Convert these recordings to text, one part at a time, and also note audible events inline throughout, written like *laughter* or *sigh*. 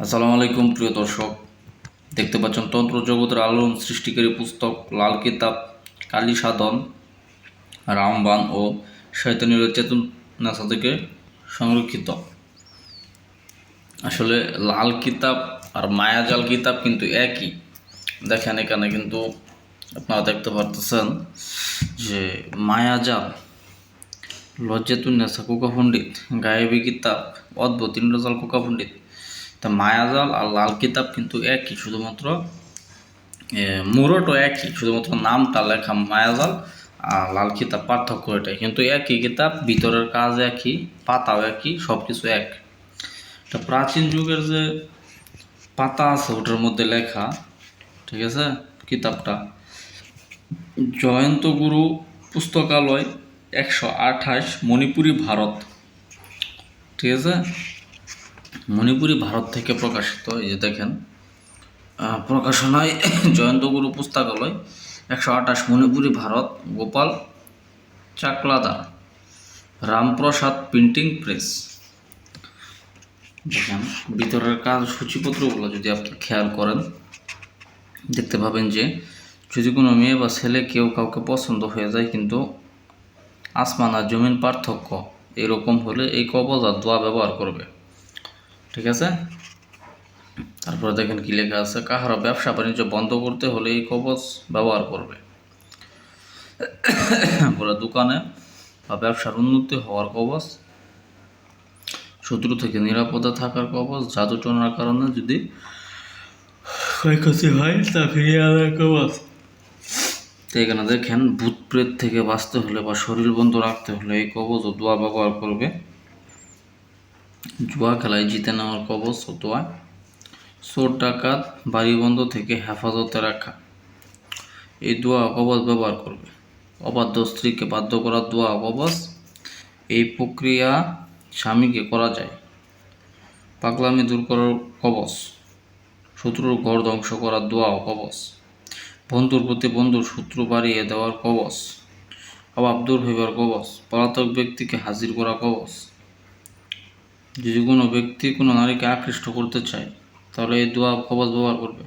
আসসালামু আলাইকুম, প্রিয় দর্শক। দেখতে পাচ্ছেন তন্ত্র জগতের আলোড়ন সৃষ্টিকারী পুস্তক লাল কিতাব, কালী সাধন রামবান ও শয়তানির চেতন থেকে সংরক্ষিত। আসলে লাল কিতাব আর মায়াজাল কিতাব কিন্তু একই। দেখেন এখানে কিন্তু আপনারা দেখতে পারতেছেন যে মায়াজাল লজ্জাতুন্নেসা কোকা পণ্ডিত গায়েবী কিতাব, অদ্ভুত ইন্দ্রজাল কোকা পণ্ডিত তা মায়াজাল আর লাল কিতাব কিন্তু একই, শুধুমাত্র মুরটও একই, শুধুমাত্র নামটা লেখা মায়াজাল আর লাল কিতাব পার্থক্য এটাই। কিন্তু একই কিতাব, ভিতরের কাজ একই, পাতাও একই সব কিছু এক। তা প্রাচীন যুগের যে পাতা আছে, ওটার মধ্যে লেখা, ঠিক আছে, কিতাবটা। জয়ন্ত গুরু পুস্তকালয় একশো আঠাশ, মণিপুরি ভারত, ঠিক আছে? মণিপুরি ভারত থেকে প্রকাশিত, এই যে দেখেন প্রকাশনায় *coughs* জয়ন্ত গুরু পুস্তকালয়, একশো আঠাশ মণিপুরি ভারত, গোপাল চাকলাদার রামপ্রসাদ প্রিন্টিং প্রেস। দেখেন, ভিতরের কাজ সূচিপত্রগুলো যদি আপনি খেয়াল করেন, দেখতে পাবেন যে যদি কোনো মেয়ে বা ছেলে কেউ কাউকে পছন্দ হয়ে যায়, কিন্তু আসমান আর জমিন পার্থক্য এরকম হলে এই কবজ দোয়া ব্যবহার করবে। ঠিক আছে? তারপরে দেখেন কি লেখা আছে, কাহারা ব্যবসা বাণিজ্য বন্ধ করতে হলে এই কবচ ব্যবহার করবে। বলে দোকানে বা ব্যবসার উন্নতি হওয়ার কবচ, শত্রু থেকে নিরাপদে থাকার কবচ, জাদু টনার কারণে যদি ক্ষয়ক্ষতি হয়, তা ফিরিয়ে আনার কবচ। তো এখানে দেখেন, ভূত প্রেত থেকে বাঁচতে হলে বা শরীর বন্ধ রাখতে হলে এই কবচ ও দোয়া ব্যবহার করবে। জুয়া খেলায় জিতে নেওয়ার কবচ দোয়া চোর ডাকাত বাড়ি বন্ধ থেকে হেফাজতে রাখা। এই দোয়া কবচ ব্যবহার করবে। অবাধ্য স্ত্রীকে বাধ্য করার দোয়া কবচ এই প্রক্রিয়া স্বামীকে করা যায়। পাগলামি দূর করার কবচ শত্রুর ঘর ধ্বংস করার দোয়া ও কবচ বন্ধুর প্রতি বন্ধুর শত্রু বাড়িয়ে দেওয়ার কবচ। অভাব দূর হইবার কবচ। পলাতক ব্যক্তিকে হাজির করা কবচ। যদি কোনো ব্যক্তি কোনো নারীকে আকৃষ্ট করতে চায়, তাহলে এই দোয়া কবচ ব্যবহার করবে।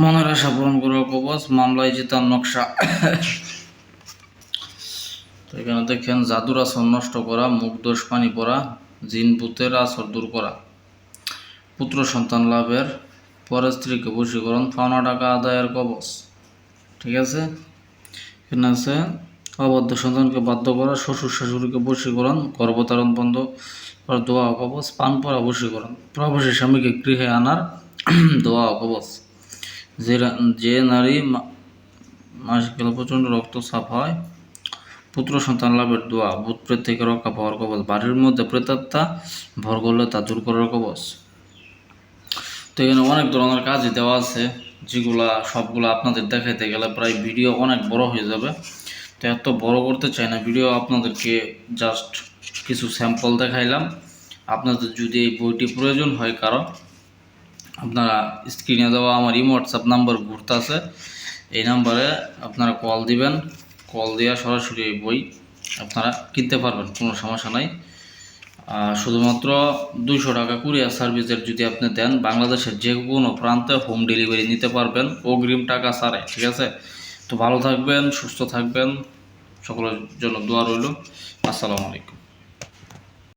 মনের আশা পূরণ করার কবচ মামলায় জেতার নকশা। তো এখানে দেখেন, জাদুর আসর নষ্ট করা, মুখ দোষ পানি পড়া জিন ভূতের আসর দূর করা। পুত্র সন্তান লাভের, পরের স্ত্রীকে বশীকরণ, পাওনা টাকা আদায়ের কবচ ঠিক আছে? এখানে আছে, অবাধ্য সন্তানকে বাধ্য করা, শ্বশুর শাশুড়িকে বশীকরণ, গর্ভধারণ বন্ধ দোয়া ও কবচ, পান পরা বশীকরণ প্রবাসী স্বামীকে গৃহে আনার *clears throat* দোয়া ও কবচ। যে যে নারী মাসিক প্রচণ্ড রক্তচাপ হয়, পুত্র সন্তান লাভের দোয়া ভূত প্রেত থেকে রক্ষা পাওয়ার কবচ, বাড়ির মধ্যে প্রেতাত্মা ভর করলে তা দূর করার কবচ। তো এখানে অনেক ধরনের কাজই দেওয়া আছে, যেগুলা সবগুলো আপনাদের দেখাইতে গেলে প্রায় ভিডিও অনেক বড় হয়ে যাবে। তো এত বড় করতে চাই না, ভিডিও আপনাদেরকে জাস্ট কিছু স্যাম্পল দেখাইলাম। আপনাদের যদি এই বইটি প্রয়োজন হয় কারও, আপনারা স্ক্রিনে দেওয়া আমার ইমো হোয়াটসঅ্যাপ নাম্বার ঘুরতে আছে। এই নাম্বারে আপনারা কল দিবেন। কল দেওয়া সরাসরি এই বই আপনারা কিনতে পারবেন, কোনো সমস্যা নাই। শুধুমাত্র দুইশো টাকা কুরিয়ার সার্ভিসের যদি আপনি দেন, বাংলাদেশের যে কোনো প্রান্তে হোম ডেলিভারি নিতে পারবেন অগ্রিম টাকা ছাড়ে ঠিক আছে? তো ভালো থাকবেন, সুস্থ থাকবেন। সকলের জন্য দোয়া রইল। আসসালামু আলাইকুম।